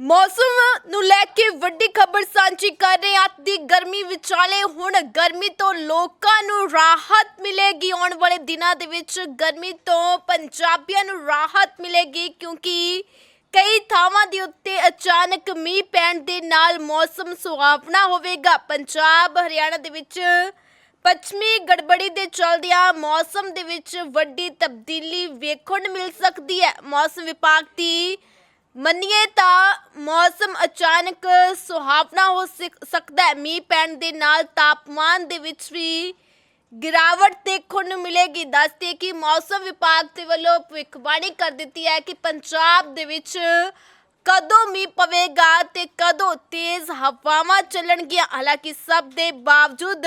ਮੌਸਮ ਨੂੰ ਲੈ ਕੇ ਵੱਡੀ ਖਬਰ ਸਾਂਝੀ ਕਰ ਰਹੇ ਹਾਂ। ਅੱਤ ਦੀ ਗਰਮੀ ਵਿਚਾਲੇ ਹੁਣ ਗਰਮੀ ਤੋਂ ਲੋਕਾਂ ਨੂੰ ਰਾਹਤ ਮਿਲੇਗੀ। ਆਉਣ ਵਾਲੇ ਦਿਨਾਂ ਦੇ ਵਿੱਚ ਗਰਮੀ ਤੋਂ ਪੰਜਾਬੀਆਂ ਨੂੰ ਰਾਹਤ ਮਿਲੇਗੀ ਕਿਉਂਕਿ ਕਈ ਥਾਵਾਂ ਦੇ ਉੱਤੇ ਅਚਾਨਕ ਮੀਂਹ ਪੈਣ ਦੇ ਨਾਲ ਮੌਸਮ ਸੁਹਾਵਣਾ ਹੋਵੇਗਾ। ਪੰਜਾਬ, ਹਰਿਆਣਾ ਦੇ ਵਿੱਚ ਪੱਛਮੀ ਗੜਬੜੀ ਦੇ ਚਲਦਿਆਂ ਮੌਸਮ ਦੇ ਵਿੱਚ ਵੱਡੀ ਤਬਦੀਲੀ ਵੇਖਣ ਨੂੰ ਮਿਲ ਸਕਦੀ ਹੈ। ਮੌਸਮ ਵਿਭਾਗ ਦੀ ਮੰਨੀਏ ਤਾਂ ਮੌਸਮ ਅਚਾਨਕ ਸੁਹਾਵਣਾ ਹੋ ਸਕ- ਸਕਦਾ ਹੈ। ਮੀਂਹ ਪੈਣ ਦੇ ਨਾਲ ਤਾਪਮਾਨ ਦੇ ਵਿੱਚ ਵੀ ਗਿਰਾਵਟ ਦੇਖਣ ਨੂੰ ਮਿਲੇਗੀ। ਦੱਸਦੇ ਕਿ ਮੌਸਮ ਵਿਭਾਗ ਦੇ ਵੱਲੋਂ ਭਵਿੱਖਬਾਣੀ ਕਰ ਦਿੱਤੀ ਹੈ ਕਿ ਪੰਜਾਬ ਦੇ ਵਿੱਚ ਕਦੋਂ ਮੀਂਹ ਪਵੇਗਾ ਤੇ ਕਦੋਂ ਤੇਜ਼ ਹਵਾਵਾਂ ਚੱਲਣਗੀਆਂ? ਹਾਲਾਂਕਿ ਸਭ ਦੇ ਬਾਵਜੂਦ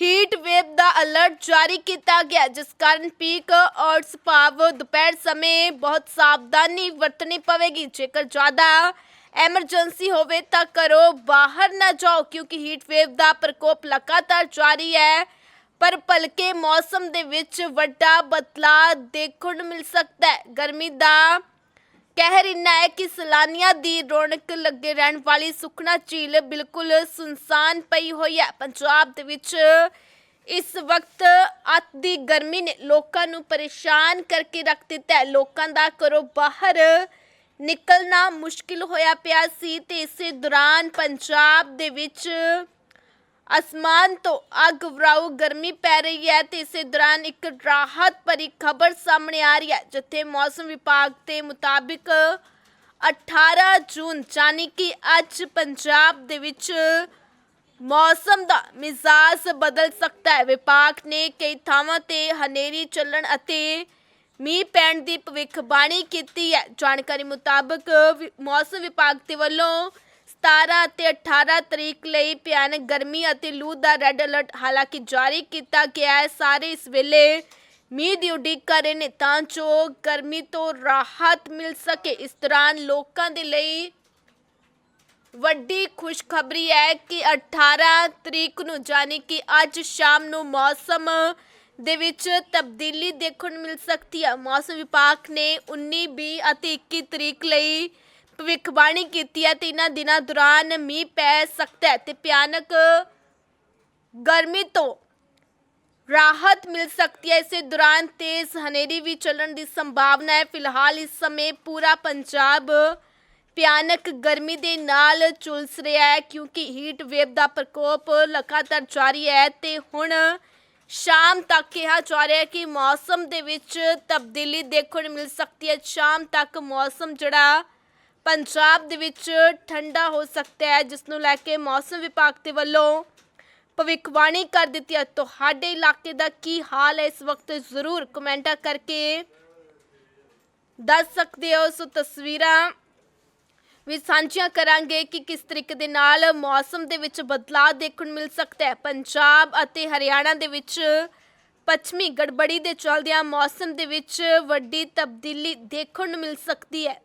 ਹੀਟ ਵੇਵ ਦਾ ਅਲਰਟ ਜਾਰੀ ਕੀਤਾ ਗਿਆ, ਜਿਸ ਕਾਰਨ ਪੀਕ ਔਰ ਸੁਭਾਵ ਦੁਪਹਿਰ ਸਮੇਂ ਬਹੁਤ ਸਾਵਧਾਨੀ ਵਰਤਣੀ ਪਵੇਗੀ। ਜੇਕਰ ਜ਼ਿਆਦਾ ਐਮਰਜੈਂਸੀ ਹੋਵੇ ਤਾਂ ਕਰੋ ਬਾਹਰ ਨਾ ਜਾਓ, ਕਿਉਂਕਿ ਹੀਟ ਵੇਵ ਦਾ ਪ੍ਰਕੋਪ ਲਗਾਤਾਰ ਜਾਰੀ ਹੈ। ਪਰ ਭਲਕੇ ਮੌਸਮ ਦੇ ਵਿੱਚ ਵੱਡਾ ਬਦਲਾਅ ਦੇਖਣ ਨੂੰ ਮਿਲ ਸਕਦਾ ਹੈ। ਗਰਮੀ ਦਾ ਕਹਿਰ ਇੰਨਾ ਹੈ ਕਿ ਸੈਲਾਨੀਆਂ ਦੀ ਰੌਣਕ ਲੱਗੇ ਰਹਿਣ ਵਾਲੀ ਸੁਖਨਾ ਝੀਲ ਬਿਲਕੁਲ ਸੁਨਸਾਨ ਪਈ ਹੋਈ ਹੈ। ਪੰਜਾਬ ਦੇ ਵਿੱਚ ਇਸ ਵਕਤ ਅੱਤ ਦੀ ਗਰਮੀ ਨੇ ਲੋਕਾਂ ਨੂੰ ਪਰੇਸ਼ਾਨ ਕਰਕੇ ਰੱਖ ਦਿੱਤਾ ਹੈ। ਲੋਕਾਂ ਦਾ ਘਰੋਂ ਬਾਹਰ ਨਿਕਲਣਾ ਮੁਸ਼ਕਿਲ ਹੋਇਆ ਪਿਆ ਸੀ ਤੇ ਇਸੇ ਦੌਰਾਨ ਪੰਜਾਬ ਦੇ ਵਿੱਚ ਅਸਮਾਨ ਤੋਂ ਅੱਗ ਵਰਾਊ ਗਰਮੀ ਪੈ ਰਹੀ ਹੈ ਤੇ ਇਸੇ ਦੌਰਾਨ ਇੱਕ ਰਾਹਤ ਭਰੀ ਖਬਰ ਸਾਹਮਣੇ ਆ ਰਹੀ ਹੈ, ਜਿੱਥੇ ਮੌਸਮ ਵਿਭਾਗ ਦੇ ਮੁਤਾਬਿਕ 18 ਜੂਨ ਯਾਨੀ ਕਿ ਅੱਜ ਪੰਜਾਬ ਦੇ ਵਿੱਚ ਮੌਸਮ ਦਾ ਮਿਜ਼ਾਜ ਬਦਲ ਸਕਦਾ ਹੈ। ਵਿਭਾਗ ਨੇ ਕਈ ਥਾਵਾਂ ਤੇ ਹਨੇਰੀ ਚੱਲਣ ਅਤੇ ਮੀਂਹ ਪੈਣ ਦੀ ਭਵਿੱਖਬਾਣੀ ਕੀਤੀ ਹੈ। ਜਾਣਕਾਰੀ ਮੁਤਾਬਕ ਮੌਸਮ ਵਿਭਾਗ ਦੇ ਵੱਲੋਂ 17 ਅਤੇ 18 ਤਰੀਕ ਲਈ ਭਿਆਨਕ ਗਰਮੀ ਅਤੇ ਲੂ ਦਾ ਰੈੱਡ ਅਲਰਟ ਹਾਲਾਂਕਿ ਜਾਰੀ ਕੀਤਾ ਗਿਆ ਹੈ। ਸਾਰੇ ਇਸ ਵੇਲੇ ਮੀਂਹ ਦੀ ਉਡੀਕ ਕਰ ਰਹੇ ਨੇ ਤਾਂ ਜੋ ਗਰਮੀ ਤੋਂ ਰਾਹਤ ਮਿਲ ਸਕੇ। ਇਸ ਦੌਰਾਨ ਲੋਕਾਂ ਦੇ ਲਈ ਵੱਡੀ ਖੁਸ਼ਖਬਰੀ ਹੈ ਕਿ 18 ਤਰੀਕ ਨੂੰ ਜਾਨੀ ਕਿ ਅੱਜ ਸ਼ਾਮ ਨੂੰ ਮੌਸਮ ਦੇ ਵਿੱਚ ਤਬਦੀਲੀ ਦੇਖਣ ਨੂੰ ਮਿਲ ਸਕਦੀ ਹੈ। ਮੌਸਮ ਵਿਭਾਗ ਨੇ 19 20 ਅਤੇ 21 ਤਰੀਕ ਲਈ ਭਵਿੱਖਬਾਣੀ ਕੀਤੀ ਹੈ ਤੇ ਇਹਨਾਂ ਦਿਨਾਂ ਦੌਰਾਨ ਮੀਂਹ ਪੈ ਸਕਦਾ ਹੈ ਤੇ ਭਿਆਨਕ ਗਰਮੀ ਤੋਂ ਰਾਹਤ ਮਿਲ ਸਕਦੀ ਹੈ। ਇਸੇ ਦੌਰਾਨ ਤੇਜ਼ ਹਨੇਰੀ ਵੀ ਚੱਲਣ ਦੀ ਸੰਭਾਵਨਾ ਹੈ। ਫਿਲਹਾਲ ਇਸ ਸਮੇਂ ਪੂਰਾ ਪੰਜਾਬ ਭਿਆਨਕ ਗਰਮੀ ਦੇ ਨਾਲ ਝੁਲਸ ਰਿਹਾ ਹੈ ਕਿਉਂਕਿ ਹੀਟ ਵੇਵ ਦਾ ਪ੍ਰਕੋਪ ਲਗਾਤਾਰ ਜਾਰੀ ਹੈ ਤੇ ਹੁਣ ਸ਼ਾਮ ਤੱਕ ਕਿਹਾ ਜਾ ਰਿਹਾ ਹੈ ਕਿ ਮੌਸਮ ਦੇ ਵਿੱਚ ਤਬਦੀਲੀ ਦੇਖਣ ਨੂੰ ਮਿਲ ਸਕਦੀ ਹੈ। ਸ਼ਾਮ ਤੱਕ ਮੌਸਮ ਜਿਹੜਾ ਪੰਜਾਬ ਦੇ ਵਿੱਚ ਠੰਡਾ ਹੋ ਸਕਦਾ ਹੈ, ਜਿਸ ਨੂੰ ਲੈ ਕੇ ਮੌਸਮ ਵਿਭਾਗ ਦੇ ਵੱਲੋਂ ਭਵਿੱਖਬਾਣੀ ਕਰ ਦਿੱਤੀ ਹੈ। ਤੁਹਾਡੇ ਇਲਾਕੇ ਦਾ ਕੀ ਹਾਲ ਹੈ? ਇਸ ਵਕਤ ਜ਼ਰੂਰ ਕਮੈਂਟਾਂ ਕਰਕੇ ਦੱਸ ਸਕਦੇ ਹੋ। ਸੋ ਤਸਵੀਰਾਂ ਵੀ ਸਾਂਝੀਆਂ ਕਰਾਂਗੇ ਕਿ ਕਿਸ ਤਰੀਕੇ ਦੇ ਨਾਲ ਮੌਸਮ ਦੇ ਵਿੱਚ ਬਦਲਾਅ ਦੇਖਣ ਨੂੰ ਮਿਲ ਸਕਦਾ ਹੈ। ਪੰਜਾਬ ਅਤੇ ਹਰਿਆਣਾ ਦੇ ਵਿੱਚ ਪੱਛਮੀ ਗੜਬੜੀ ਦੇ ਚੱਲਦਿਆਂ ਮੌਸਮ ਦੇ ਵਿੱਚ ਵੱਡੀ ਤਬਦੀਲੀ ਦੇਖਣ ਨੂੰ ਮਿਲ ਸਕਦੀ ਹੈ।